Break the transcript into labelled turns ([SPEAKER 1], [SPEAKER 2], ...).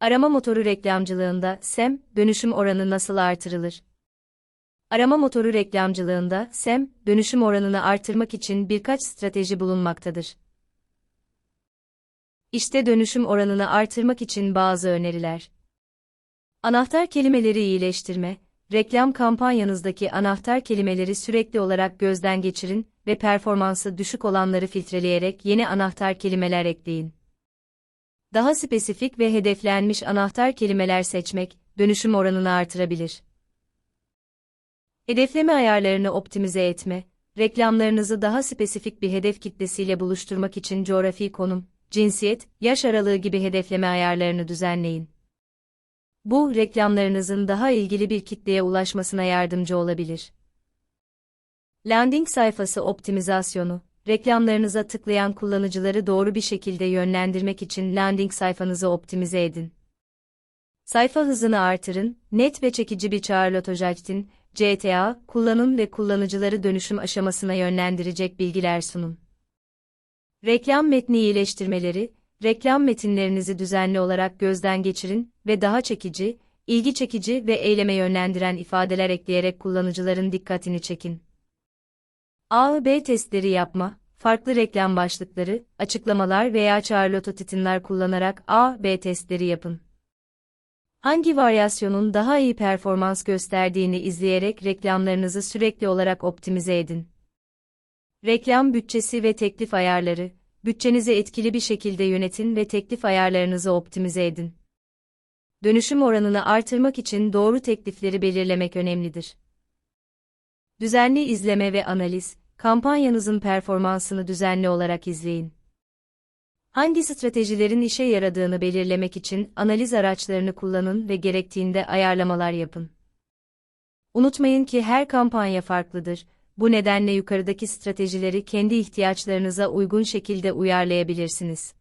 [SPEAKER 1] Arama motoru reklamcılığında SEM dönüşüm oranı nasıl artırılır? Arama motoru reklamcılığında SEM dönüşüm oranını artırmak için birkaç strateji bulunmaktadır. İşte dönüşüm oranını artırmak için bazı öneriler. Anahtar kelimeleri iyileştirme, reklam kampanyanızdaki anahtar kelimeleri sürekli olarak gözden geçirin ve performansı düşük olanları filtreleyerek yeni anahtar kelimeler ekleyin. Daha spesifik ve hedeflenmiş anahtar kelimeler seçmek, dönüşüm oranını artırabilir. Hedefleme ayarlarını optimize etme, reklamlarınızı daha spesifik bir hedef kitlesiyle buluşturmak için coğrafi konum, cinsiyet, yaş aralığı gibi hedefleme ayarlarını düzenleyin. Bu, reklamlarınızın daha ilgili bir kitleye ulaşmasına yardımcı olabilir. Landing sayfası optimizasyonu, reklamlarınıza tıklayan kullanıcıları doğru bir şekilde yönlendirmek için landing sayfanızı optimize edin. Sayfa hızını artırın, net ve çekici bir Charlotte GTA, kullanım ve kullanıcıları dönüşüm aşamasına yönlendirecek bilgiler sunun. Reklam metni iyileştirmeleri, reklam metinlerinizi düzenli olarak gözden geçirin ve daha çekici, ilgi çekici ve eyleme yönlendiren ifadeler ekleyerek kullanıcıların dikkatini çekin. A-B testleri yapma, farklı reklam başlıkları, açıklamalar veya charlotte kullanarak A-B testleri yapın. Hangi varyasyonun daha iyi performans gösterdiğini izleyerek reklamlarınızı sürekli olarak optimize edin. Reklam bütçesi ve teklif ayarları, bütçenizi etkili bir şekilde yönetin ve teklif ayarlarınızı optimize edin. Dönüşüm oranını artırmak için doğru teklifleri belirlemek önemlidir. Düzenli izleme ve analiz, kampanyanızın performansını düzenli olarak izleyin. Hangi stratejilerin işe yaradığını belirlemek için analiz araçlarını kullanın ve gerektiğinde ayarlamalar yapın. Unutmayın ki her kampanya farklıdır. Bu nedenle yukarıdaki stratejileri kendi ihtiyaçlarınıza uygun şekilde uyarlayabilirsiniz.